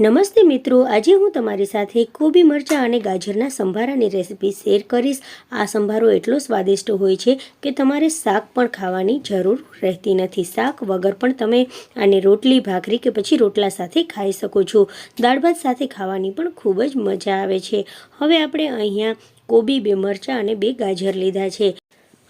નમસ્તે મિત્રો, આજે હું તમારી સાથે કોબી મરચાં અને ગાજરના સંભારાની રેસીપી શેર કરીશ. આ સંભારો એટલો સ્વાદિષ્ટ હોય છે કે તમારે શાક પણ ખાવાની જરૂર રહેતી નથી. શાક વગર પણ તમે આને રોટલી, ભાખરી કે પછી રોટલા સાથે ખાઈ શકો છો. દાળ ભાત સાથે ખાવાની પણ ખૂબ જ મજા આવે છે. હવે આપણે અહીંયા કોબી, બે મરચાં અને બે ગાજર લીધા છે.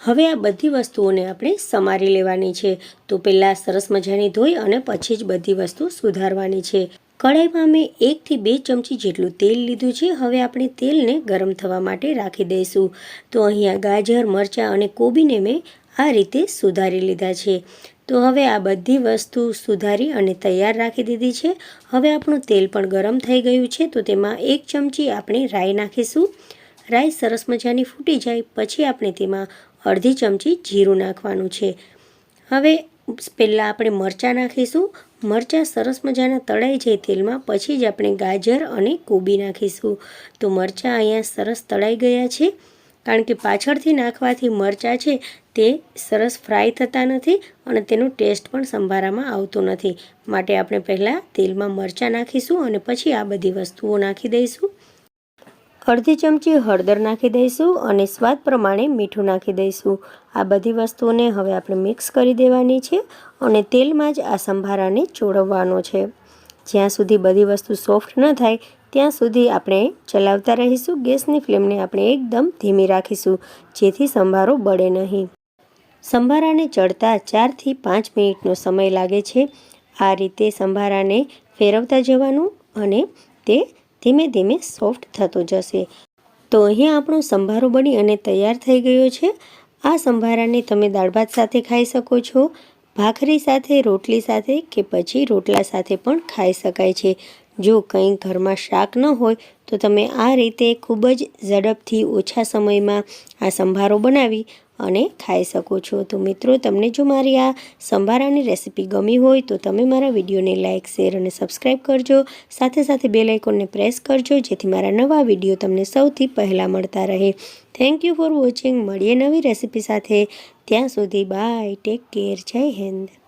હવે આ બધી વસ્તુઓને આપણે સમારી લેવાની છે. તો પહેલાં સરસ મજાની ધોઈ અને પછી જ બધી વસ્તુ સુધારવાની છે. કઢાઈમાં મેં એકથી બે ચમચી જેટલું તેલ લીધું છે. હવે આપણે તેલને ગરમ થવા માટે રાખી દઈશું. તો અહીંયા ગાજર, મરચાં અને કોબીને મેં આ રીતે સુધારી લીધા છે. તો હવે આ બધી વસ્તુ સુધારી અને તૈયાર રાખી દીધી છે. હવે આપણું તેલ પણ ગરમ થઈ ગયું છે. તો તેમાં એક ચમચી આપણે રાઈ નાખીશું. રાઈ સરસ મજાની ફૂટી જાય. પછી આપણે તેમાં અડધી ચમચી જીરું નાખવાનું છે. હવે પહેલાં આપણે મરચાં નાખીશું. મરચાં સરસ મજાના તળાઈ જાય તેલમાં, પછી જ આપણે ગાજર અને કોબી નાખીશું. તો મરચાં અહીંયા સરસ તળાઈ ગયા છે. કારણ કે પાછળથી નાખવાથી મરચાં છે તે સરસ ફ્રાય થતા નથી અને તેનો ટેસ્ટ પણ સંભારામાં આવતો નથી. માટે આપણે પહેલાં તેલમાં મરચાં નાખીશું અને પછી આ બધી વસ્તુઓ નાખી દઈશું. અડધી ચમચી હળદર નાખી દઈશું અને સ્વાદ પ્રમાણે મીઠું નાખી દઈશું. આ બધી વસ્તુઓને હવે આપણે મિક્સ કરી દેવાની છે અને તેલમાં જ આ સંભારાને ચોળવવાનો છે. જ્યાં સુધી બધી વસ્તુ સોફ્ટ ન થાય, ત્યાં સુધી આપણે ચલાવતા રહીશું. ગેસની ફ્લેમને આપણે એકદમ ધીમી રાખીશું, જેથી સંભારો બળે નહીં. સંભારાને ચડતા ચારથી પાંચ મિનિટનો સમય લાગે છે. આ રીતે સંભારાને ફેરવતા જવાનું અને તે ધીમે ધીમે સોફ્ટ થતો જશે. તો અહીં આપણો સંભારો બની અને તૈયાર થઈ ગયો છે. આ સંભારાને તમે દાળ ભાત સાથે ખાઈ શકો છો, ભાખરી સાથે, રોટલી સાથે કે પછી રોટલા સાથે પણ ખાઈ શકાય છે. જો કંઈ ઘરમાં શાક ન હોય, તો તમે આ રીતે ખૂબ જ ઝડપથી ઓછા સમયમાં આ સંભારો બનાવી અને ખાઈ શકો છો. તો મિત્રો, તમને જો મારી આ સંભારાની રેસીપી ગમી હોય, તો તમે મારા વિડીયોને લાઇક શેર અને સબસ્ક્રાઈબ કરજો. સાથે સાથે બે લાઇકોનને પ્રેસ કરજો, જેથી મારા નવા વીડિયો તમને સૌથી પહેલાં મળતા રહે. થેન્ક યુ ફોર વોચિંગ મળીએ નવી રેસીપી સાથે. ત્યાં સુધી બાય ટેક કેર જય હિન્દ.